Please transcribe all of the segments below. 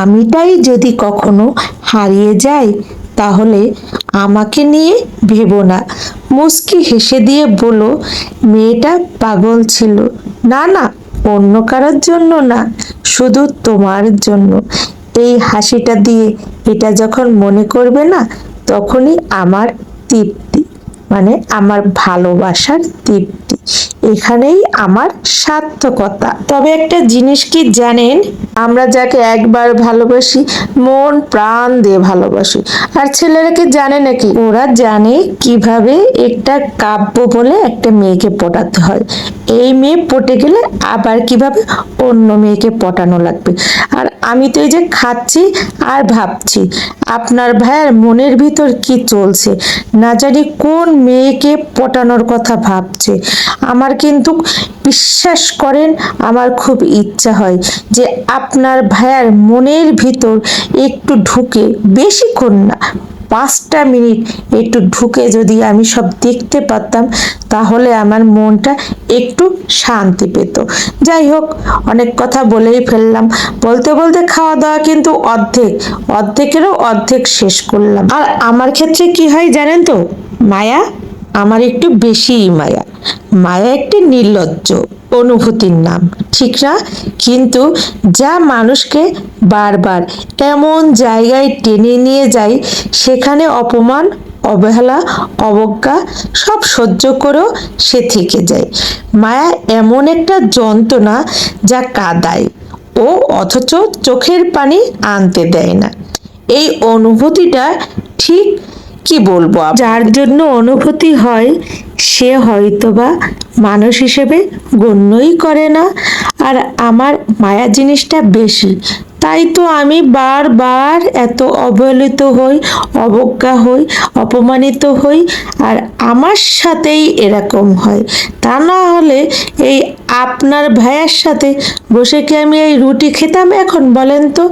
আমিটাই যদি কখনো হারিয়ে যায় তাহলে আমাকে নিয়ে ভেবো না। মুস্কি হেসে দিয়ে বলো মেয়েটা পাগল ছিল। না না, অন্য কারোর জন্য না, শুধু তোমার জন্য। এই হাসিটা দিয়ে এটা যখন মনে করবে না, তখনই আমার তৃপ্তি মানে আমার ভালোবাসার তৃপ্তি। এখানেই আমার সার্থকতা। তবে একটা জিনিস কি জানেন? আমরা যাকে একবার ভালোবাসি, মন, প্রাণ দিয়ে ভালোবাসি। আর ছেলেরা কি জানে নাকি? ওরা জানে কীভাবে একটা কাব্য বলে একটা মেয়েকে পটাতে হয়। এই মেয়ে পটে গেলে আবার কীভাবে অন্য মেয়েকে পটানো লাগবে? আর আমি তো এই যে খাচ্ছি আর ভাবছি, আপনার ভাইয়ের মনের ভিতর কি চলছে? না জানি কোন মেয়েকে পটানোর কথা ভাবছে। আমার কিন্তু বিশ্বাস করেন, আমার খুব ইচ্ছা হয় যে আপনার ভাইয়ার মনের ভিতর একটু ঢুকে বেশিক্ষণ না, পাঁচটা মিনিট একটু ঢুকে যদি আমি সব দেখতে পারতাম, তাহলে আমার মনটা একটু শান্তি পেত। যাই হোক, অনেক কথা বলেই ফেললাম। বলতে বলতে খাওয়া দাওয়া কিন্তু অর্ধেক, অর্ধেকেরও অর্ধেক শেষ করলাম। আর আমার ক্ষেত্রে কি হয় জানেন তো, মায়া? আমার একটু বেশিই মায়া। মায়া একটি নির্লজ্জ অনুভূতির নাম, ঠিক না? কিন্তু যা মানুষকে বারবার এমন জায়গায় টেনে নিয়ে যায়, সেখানে অপমান, অবহেলা, অবজ্ঞা সব সহ্য করেও সে থেকে যায়। মায়া এমন একটা যন্ত্রণা যা কাদায় ও অথচ চোখের পানি আনতে দেয় না। এই অনুভূতিটা ঠিক কি বলব যার জন্য অনুভূতি হয়, সে হয়তোবা মানুষ হিসেবে গণ্যই করে না। আর আমার মায়া জিনিসটা বেশি। তাই তো আমি বারবার এত অবহেলিত হই, অবজ্ঞা হই, অপমানিত হই, আর আমার সাথেই এরকম হয়। তা না হলে এই আপনার ভাইয়ের সাথে বসে কি আমি এই রুটি খেতাম এখন বলেন তো?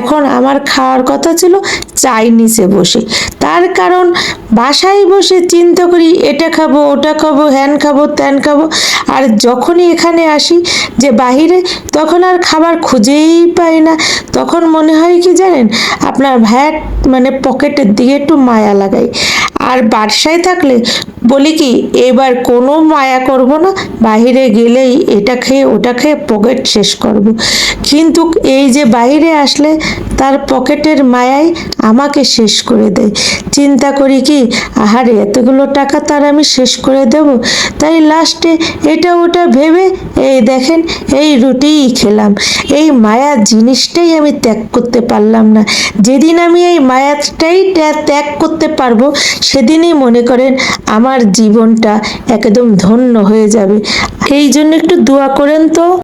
এখন আমার খাওয়ার কথা ছিল চাইনিজে বসে। তার কারণ, বাসায় বসে চিন্তা করি, এটা খাব, ওটা খাব, হ্যান খাব, ত্যান খাব। আর যখনই এখানে আসি যে বাহিরে, তখন আর খাবার খুঁজেই পাই না। তখন মনে হয় কি জানেন, আপনার ভ্যাট মানে পকেটের দিকে একটু মায়া লাগাই আর বাসায় থাকলে? বলি কি, এবার কোনো মায়া করব না বাইরে গেলেই এটা খেয়ে ওটা খেয়ে পকেট শেষ করব। কিন্তু এই যে বাইরে আসলে তার পকেটের মায়াই আমাকে শেষ করে দেয়। চিন্তা করি কি, আহারে, এতগুলো টাকা তার আমি শেষ করে দেব? তাই লাস্টে এটা ওটা ভেবে, এই দেখেন, এই রুটিই খেলাম। এই মায়া জিনিসটাই আমি ত্যাগ করতে পারলাম না। যেদিন আমি এই মায়াটাই ত্যাগ করতে পারব সেদিনই মনে করেন আমার জীবনটা একদম ধন্য হয়ে যাবে। এই জন্য একটু দোয়া করেন তো।